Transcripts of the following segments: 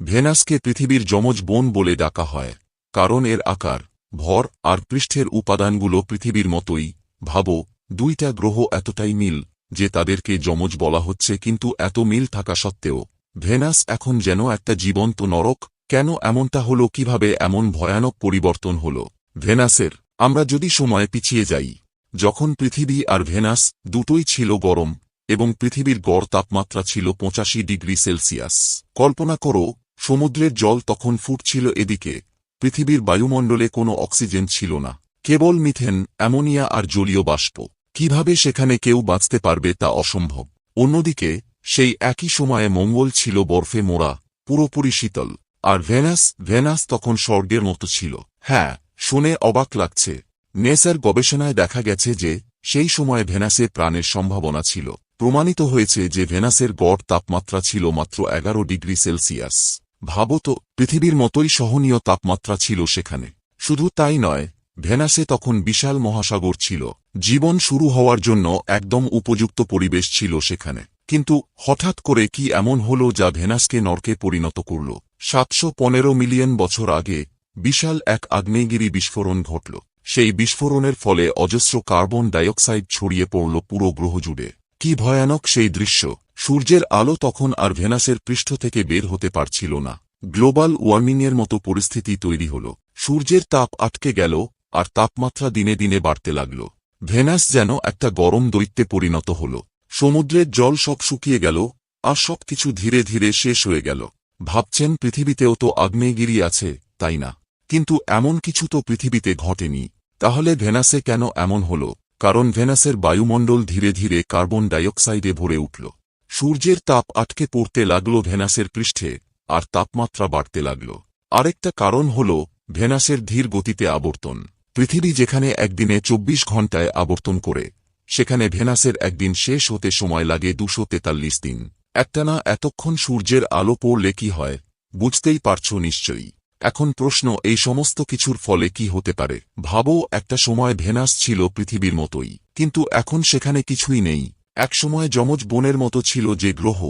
ভেনাসকে পৃথিবীর যমজ বোন বলে ডাকা হয়, কারণ এর আকার, ভর আর পৃষ্ঠের উপাদানগুলো পৃথিবীর মতোই। ভাবো, দুইটা গ্রহ এতটাই মিল, যে তাদেরকে যমজ বলা হচ্ছে কিন্তু এত মিল থাকা সত্ত্বেও। ভেনাস এখন যেন একটা জীবন্ত নরক, কেন এমনটা হলো, কীভাবে এমন ভয়ানক পরিবর্তন হল? ভেনাসের, আমরা যদি সময় পিছিয়ে যাই, যখন পৃথিবী আর ভেনাস দুটোই ছিল গরম, এবং পৃথিবীর গড় তাপমাত্রা ছিল পঁচাশি ডিগ্রি সেলসিয়াস। কল্পনা করো সমুদ্রের জল তখন ফুটছিল এদিকে, পৃথিবীর বায়ুমণ্ডলে কোনো অক্সিজেন ছিল না, কেবল মিথেন, অ্যামোনিয়া আর জলীয় বাষ্প। কীভাবে সেখানে কেউ বাঁচতে পারবে তা অসম্ভব। অন্যদিকে, সেই একই সময়ে মঙ্গল ছিল বরফে মোড়া, পুরোপুরি শীতল, আর ভেনাস ভেনাস তখন স্বর্গের মতো ছিল। হ্যাঁ শুনে অবাক লাগছে। নেসার গবেষণায় দেখা গেছে যে, সেই সময়ে ভেনাসে প্রাণের সম্ভাবনা ছিল। প্রমাণিত হয়েছে যে ভেনাসের গড় তাপমাত্রা ছিল মাত্র এগারো ডিগ্রি সেলসিয়াস। ভাবত পৃথিবীর মতোই সহনীয় তাপমাত্রা ছিল সেখানে। শুধু তাই নয়, ভেনাসে তখন বিশাল মহাসাগর ছিল। জীবন শুরু হওয়ার জন্য একদম উপযুক্ত পরিবেশ ছিল সেখানে। কিন্তু হঠাৎ করে কি এমন হল যা ভেনাসকে নরকে পরিণত করল? সাতশো পনেরো মিলিয়ন বছর আগে বিশাল এক আগ্নেয়গিরি বিস্ফোরণ ঘটল। সেই বিস্ফোরণের ফলে অজস্র কার্বন ডাইঅক্সাইড ছড়িয়ে পড়ল পুরো গ্রহজুড়ে। কি ভয়ানক সেই দৃশ্য! সূর্যের আলো তখন আর ভেনাসের পৃষ্ঠ থেকে বের হতে পারছিল না। গ্লোবাল ওয়ার্মিংয়ের মতো পরিস্থিতি তৈরি হল। সূর্যের তাপ আটকে গেল, আর তাপমাত্রা দিনে দিনে বাড়তে লাগল। ভেনাস যেন একটা গরম দৈত্যে পরিণত হল। সমুদ্রের জল সব শুকিয়ে গেল, আর সবকিছু ধীরে ধীরে শেষ হয়ে গেল। ভাবছেন পৃথিবীতেও তো আগ্নেয়গিরি আছে, তাই না? কিন্তু এমন কিছু তো পৃথিবীতে ঘটেনি। তাহলে ভেনাসে কেন এমন হল? কারণ ভেনাসের বায়ুমণ্ডল ধীরে ধীরে কার্বন ডাইঅক্সাইডে ভরে উঠল। সূর্যের তাপ আটকে পড়তে লাগল ভেনাসের পৃষ্ঠে, আর তাপমাত্রা বাড়তে লাগল। আরেকটা কারণ হল, ভেনাসের ধীর গতিতে আবর্তন। পৃথিবী যেখানে একদিনে চব্বিশ ঘণ্টায় আবর্তন করে, সেখানে ভেনাসের একদিন শেষ হতে সময় লাগে দুশো তেতাল্লিশ দিন। একটানা এতক্ষণ সূর্যের আলো পড়লে কি হয়, বুঝতেই পারছ নিশ্চয়ই। এখন প্রশ্ন, এই সমস্ত কিছুর ফলে কি হতে পারে? ভাবো, একটা সময় ভেনাস ছিল পৃথিবীর মতোই, কিন্তু এখন সেখানে কিছুই নেই। একসময় যমজ বোনের মতো ছিল যে গ্রহ,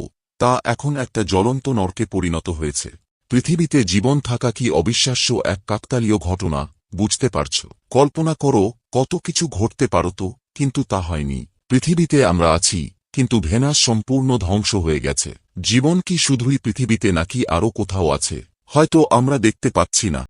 তা এখন একটা জ্বলন্ত নরকে পরিণত হয়েছে। পৃথিবীতে জীবন থাকা কি অবিশ্বাস্য এক কাকতালীয় ঘটনা, বুঝতে পারছ। কল্পনা করো, কত কিছু ঘটতে পারত কিন্তু তা হয়নি। পৃথিবীতে আমরা আছি, কিন্তু ভেনাস সম্পূর্ণ ধ্বংস হয়ে গেছে। জীবন কি শুধুই পৃথিবীতে নাকি আরও কোথাও আছে? হয়তো আমরা দেখতে পাচ্ছি না।